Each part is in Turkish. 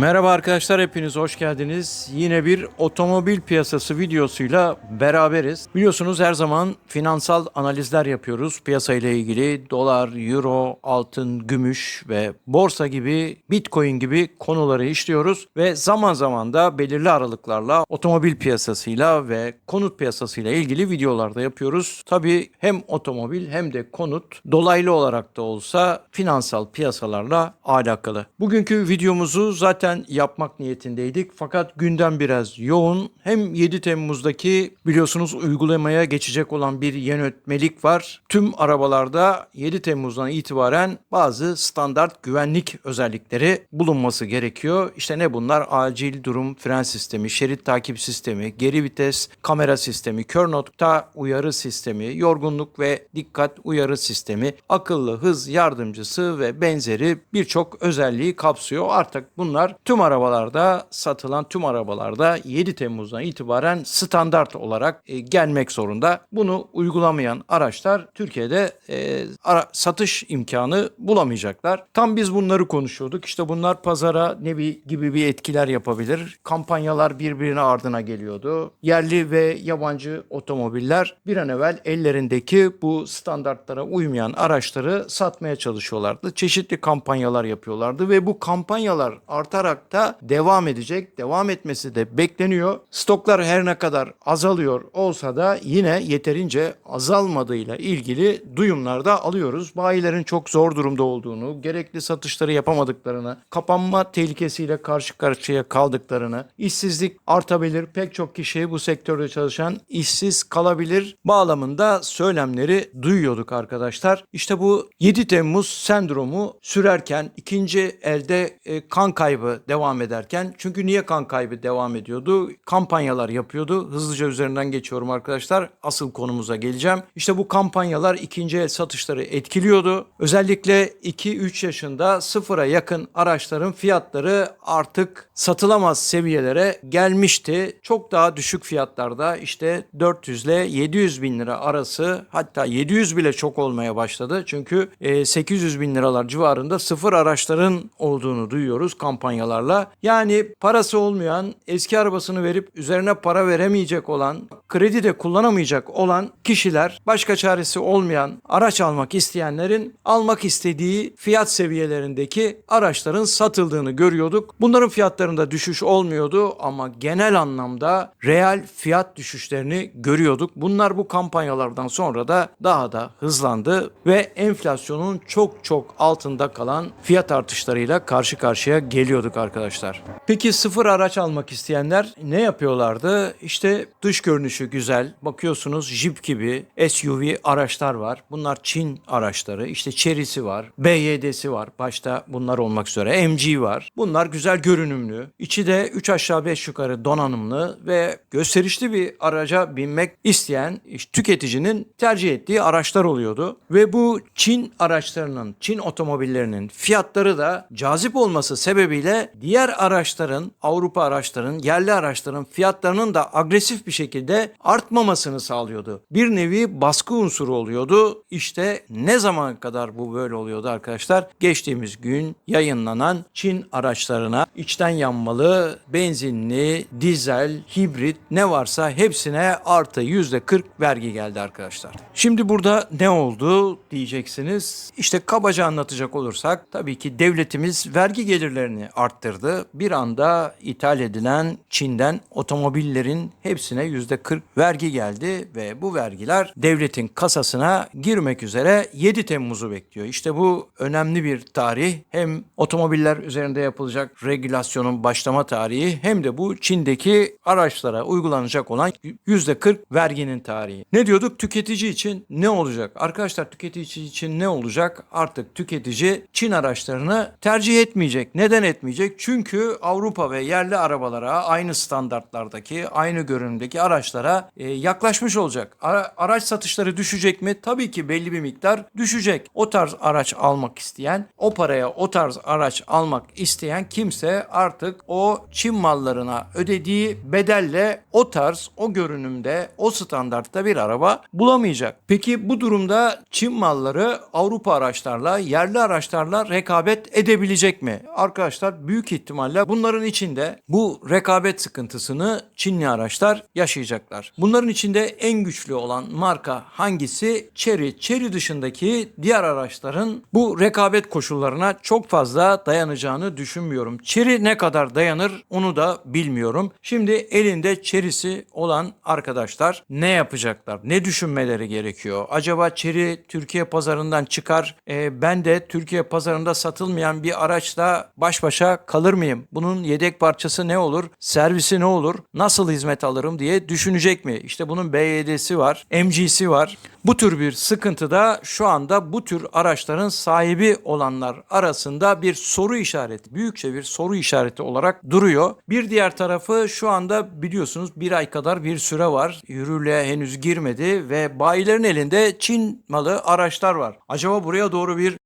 Merhaba arkadaşlar hepiniz hoş geldiniz. Yine bir otomobil piyasası videosuyla beraberiz. Biliyorsunuz her zaman finansal analizler yapıyoruz. Piyasa ile ilgili dolar, euro, altın, gümüş ve borsa gibi, bitcoin gibi konuları işliyoruz. Ve zaman zaman da belirli aralıklarla otomobil piyasasıyla ve konut piyasasıyla ilgili videolarda yapıyoruz. Tabii hem otomobil hem de konut dolaylı olarak da olsa finansal piyasalarla alakalı. Bugünkü videomuzu zaten yapmak niyetindeydik fakat gündem biraz yoğun. Hem 7 Temmuz'daki biliyorsunuz uygulamaya geçecek olan bir yönetmelik var. Tüm arabalarda 7 Temmuz'dan itibaren bazı standart güvenlik özellikleri bulunması gerekiyor. İşte ne bunlar? Acil durum fren sistemi, şerit takip sistemi, geri vites kamera sistemi, kör nokta uyarı sistemi, yorgunluk ve dikkat uyarı sistemi, akıllı hız yardımcısı ve benzeri birçok özelliği kapsıyor. Artık bunlar tüm arabalarda satılan tüm arabalarda 7 Temmuz'dan itibaren standart olarak e, gelmek zorunda. Bunu uygulamayan araçlar Türkiye'de e, ara- satış imkanı bulamayacaklar. Tam biz bunları konuşuyorduk. İşte bunlar pazara ne bir gibi bir etkiler yapabilir. Kampanyalar birbirine ardına geliyordu. Yerli ve yabancı otomobiller bir an evvel ellerindeki bu standartlara uymayan araçları satmaya çalışıyorlardı. Çeşitli kampanyalar yapıyorlardı ve bu kampanyalar artarak da devam edecek. Devam etmesi de bekleniyor. Stoklar her ne kadar azalıyor olsa da yine yeterince azalmadığıyla ilgili duyumlar da alıyoruz. Bayilerin çok zor durumda olduğunu, gerekli satışları yapamadıklarını, kapanma tehlikesiyle karşı karşıya kaldıklarını, işsizlik artabilir, pek çok kişi bu sektörde çalışan işsiz kalabilir bağlamında söylemleri duyuyorduk arkadaşlar. İşte bu 7 Temmuz sendromu sürerken ikinci elde e, kan kaybı devam ederken çünkü niye kan kaybı devam ediyordu? Kampanyalar yapıyordu. Hızlıca üzerinden geçiyorum arkadaşlar. Asıl konumuza geleceğim. İşte bu kampanyalar ikinci el satışları etkiliyordu. Özellikle 2-3 yaşında sıfıra yakın araçların fiyatları artık satılamaz seviyelere gelmişti. Çok daha düşük fiyatlarda işte 400 ile 700 bin lira arası hatta 700 bile çok olmaya başladı. Çünkü e, 800 bin liralar civarında sıfır araçların olduğunu duyuyoruz kampanyalarla. Yani parası olmayan, eski arabasını verip üzerine para veremeyecek olan, kredi de kullanamayacak olan kişiler, başka çaresi olmayan araç almak isteyenlerin almak istediği fiyat seviyelerindeki araçların satıldığını görüyorduk. Bunların fiyatlarında düşüş olmuyordu ama genel anlamda reel fiyat düşüşlerini görüyorduk. Bunlar bu kampanyalardan sonra da daha da hızlandı ve enflasyonun çok çok altında kalan fiyat artışlarıyla karşı karşıya geliyorduk arkadaşlar. Peki sıfır araç almak isteyenler ne yapıyorlardı? İşte dış görünüşü güzel. Bakıyorsunuz Jeep gibi SUV araçlar var. Bunlar Çin araçları. İşte Chery'si var. BYD'si var. Başta bunlar olmak üzere. MG var. Bunlar güzel görünümlü. İçi de 3 aşağı 5 yukarı donanımlı ve gösterişli bir araca binmek isteyen işte tüketicinin tercih ettiği araçlar oluyordu. Ve bu Çin araçlarının, Çin otomobillerinin fiyatları da cazip olması sebebiyle diğer araçların, Avrupa araçların, yerli araçların fiyatlarının da agresif bir şekilde artmamasını sağlıyordu. Bir nevi baskı unsuru oluyordu. İşte ne zaman kadar bu böyle oluyordu arkadaşlar? Geçtiğimiz gün yayınlanan Çin araçlarına içten yanmalı, benzinli, dizel, hibrit ne varsa hepsine artı %40 vergi geldi arkadaşlar. Şimdi burada ne oldu diyeceksiniz. İşte kabaca anlatacak olursak tabii ki devletimiz vergi gelirlerini arttırdı. Bir anda ithal edilen Çin'den otomobillerin hepsine %40 vergi geldi ve bu vergiler devletin kasasına girmek üzere 7 Temmuz'u bekliyor. İşte bu önemli bir tarih. Hem otomobiller üzerinde yapılacak regülasyonun başlama tarihi hem de bu Çin'deki araçlara uygulanacak olan %40 verginin tarihi. Ne diyorduk? Tüketici için ne olacak? Arkadaşlar tüketici için ne olacak? Artık tüketici Çin araçlarını tercih etmeyecek. Neden etmeyecek? Çünkü Avrupa ve yerli arabalara aynı standartlardaki, aynı görünümdeki araçlara e, yaklaşmış olacak. Ara- araç satışları düşecek mi? Tabii ki belli bir miktar düşecek. O tarz araç almak isteyen, o paraya o tarz araç almak isteyen kimse artık o Çin mallarına ödediği bedelle o tarz, o görünümde, o standartta bir araba bulamayacak. Peki bu durumda Çin malları Avrupa araçlarla, yerli araçlarla rekabet edebilecek mi? Arkadaşlar büyük ihtimalle bunların içinde bu rekabet sıkıntısını Çinli araçlar yaşayacaklar. Bunların içinde en güçlü olan marka hangisi? Chery. Chery dışındaki diğer araçların bu rekabet koşullarına çok fazla dayanacağını düşünmüyorum. Chery ne kadar dayanır onu da bilmiyorum. Şimdi elinde Chery'si olan arkadaşlar ne yapacaklar? Ne düşünmeleri gerekiyor? Acaba Chery Türkiye pazarından çıkar. e, ben de Türkiye pazarında satılmayan bir araçla baş başa kalır mıyım? Bunun yedek parçası ne olur? Servisi ne olur? Nasıl hizmet alırım diye düşünecek mi? İşte bunun BYD'si var, MG'si var. Bu tür bir sıkıntıda şu anda bu tür araçların sahibi olanlar arasında bir soru işareti, büyükçe bir soru işareti olarak duruyor. Bir diğer tarafı şu anda biliyorsunuz bir ay kadar bir süre var. Yürürlüğe henüz girmedi ve bayilerin elinde Çin malı araçlar var. Acaba buraya doğru bir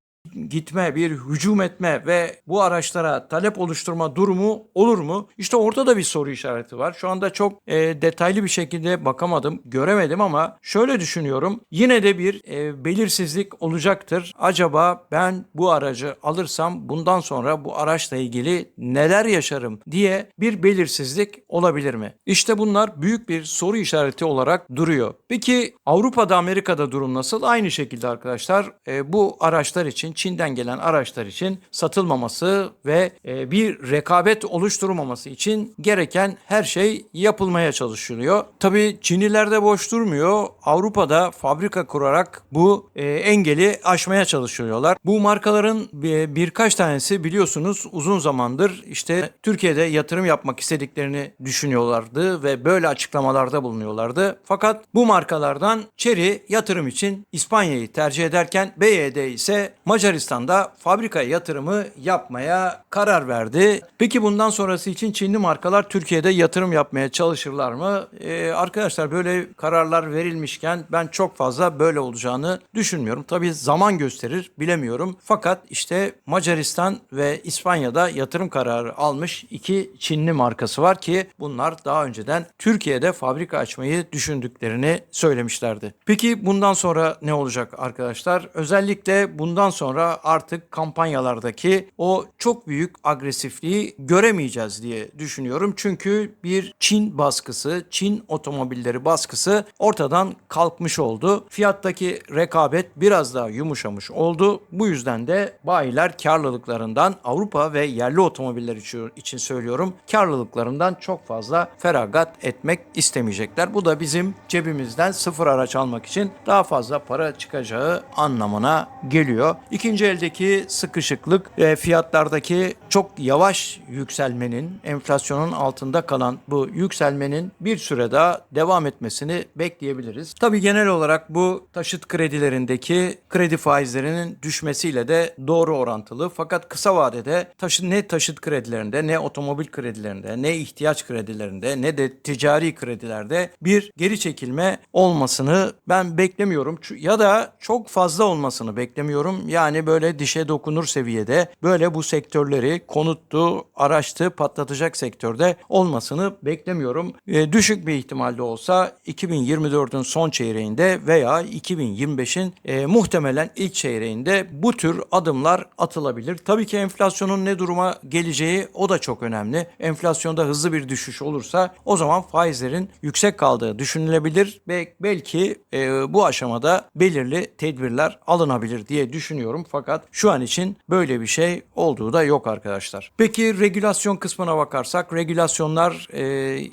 gitme, bir hücum etme ve bu araçlara talep oluşturma durumu olur mu? İşte orada da bir soru işareti var. Şu anda çok e, detaylı bir şekilde bakamadım, göremedim ama şöyle düşünüyorum. Yine de bir e, belirsizlik olacaktır. Acaba ben bu aracı alırsam bundan sonra bu araçla ilgili neler yaşarım diye bir belirsizlik olabilir mi? İşte bunlar büyük bir soru işareti olarak duruyor. Peki Avrupa'da, Amerika'da durum nasıl? Aynı şekilde arkadaşlar e, bu araçlar için Çin'den gelen araçlar için satılmaması ve e, bir rekabet oluşturmaması için gereken her şey yapılmaya çalışılıyor. Tabii Çinliler de boş durmuyor. Avrupa'da fabrika kurarak bu e, engeli aşmaya çalışıyorlar. Bu markaların bir, birkaç tanesi biliyorsunuz uzun zamandır işte Türkiye'de yatırım yapmak istediklerini düşünüyorlardı ve böyle açıklamalarda bulunuyorlardı. Fakat bu markalardan Chery yatırım için İspanya'yı tercih ederken BYD ise Macaristan'da fabrika yatırımı yapmaya karar verdi. Peki bundan sonrası için Çinli markalar Türkiye'de yatırım yapmaya çalışırlar mı? Ee, arkadaşlar böyle kararlar verilmişken ben çok fazla böyle olacağını düşünmüyorum. Tabii zaman gösterir bilemiyorum. Fakat işte Macaristan ve İspanya'da yatırım kararı almış iki Çinli markası var ki bunlar daha önceden Türkiye'de fabrika açmayı düşündüklerini söylemişlerdi. Peki bundan sonra ne olacak arkadaşlar? Özellikle bundan sonra artık kampanyalardaki o çok büyük agresifliği göremeyeceğiz diye düşünüyorum. Çünkü bir Çin baskısı, Çin otomobilleri baskısı ortadan kalkmış oldu. Fiyattaki rekabet biraz daha yumuşamış oldu. Bu yüzden de bayiler karlılıklarından Avrupa ve yerli otomobiller için, söylüyorum karlılıklarından çok fazla feragat etmek istemeyecekler. Bu da bizim cebimizden sıfır araç almak için daha fazla para çıkacağı anlamına geliyor. İkinci eldeki sıkışıklık ve fiyatlardaki çok yavaş yükselmenin, enflasyonun altında kalan bu yükselmenin bir süre daha devam etmesini bekleyebiliriz. Tabii genel olarak bu taşıt kredilerindeki kredi faizlerinin düşmesiyle de doğru orantılı. Fakat kısa vadede taşı, ne taşıt kredilerinde, ne otomobil kredilerinde, ne ihtiyaç kredilerinde, ne de ticari kredilerde bir geri çekilme olmasını ben beklemiyorum. Ya da çok fazla olmasını beklemiyorum. Yani böyle dişe dokunur seviyede böyle bu sektörleri konuttu, araçtı, patlatacak sektörde olmasını beklemiyorum. E, düşük bir ihtimalle olsa 2024'ün son çeyreğinde veya 2025'in e, muhtemelen ilk çeyreğinde bu tür adımlar atılabilir. Tabii ki enflasyonun ne duruma geleceği o da çok önemli. Enflasyonda hızlı bir düşüş olursa o zaman faizlerin yüksek kaldığı düşünülebilir ve belki e, bu aşamada belirli tedbirler alınabilir diye düşünüyorum. Fakat şu an için böyle bir şey olduğu da yok arkadaşlar. Peki regülasyon kısmına bakarsak regülasyonlar e,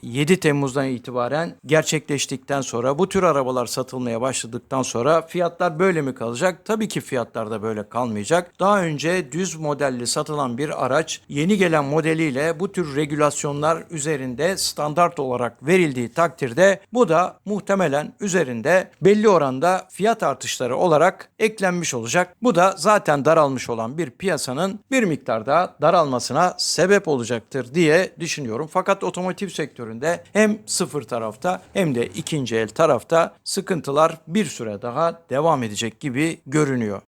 7 Temmuz'dan itibaren gerçekleştikten sonra bu tür arabalar satılmaya başladıktan sonra fiyatlar böyle mi kalacak? Tabii ki fiyatlar da böyle kalmayacak. Daha önce düz modelli satılan bir araç yeni gelen modeliyle bu tür regülasyonlar üzerinde standart olarak verildiği takdirde bu da muhtemelen üzerinde belli oranda fiyat artışları olarak eklenmiş olacak. Bu da zaten daralmış olan bir piyasanın bir miktar daha daralmasına sebep olacaktır diye düşünüyorum. Fakat otomotiv sektöründe hem sıfır tarafta hem de ikinci el tarafta sıkıntılar bir süre daha devam edecek gibi görünüyor.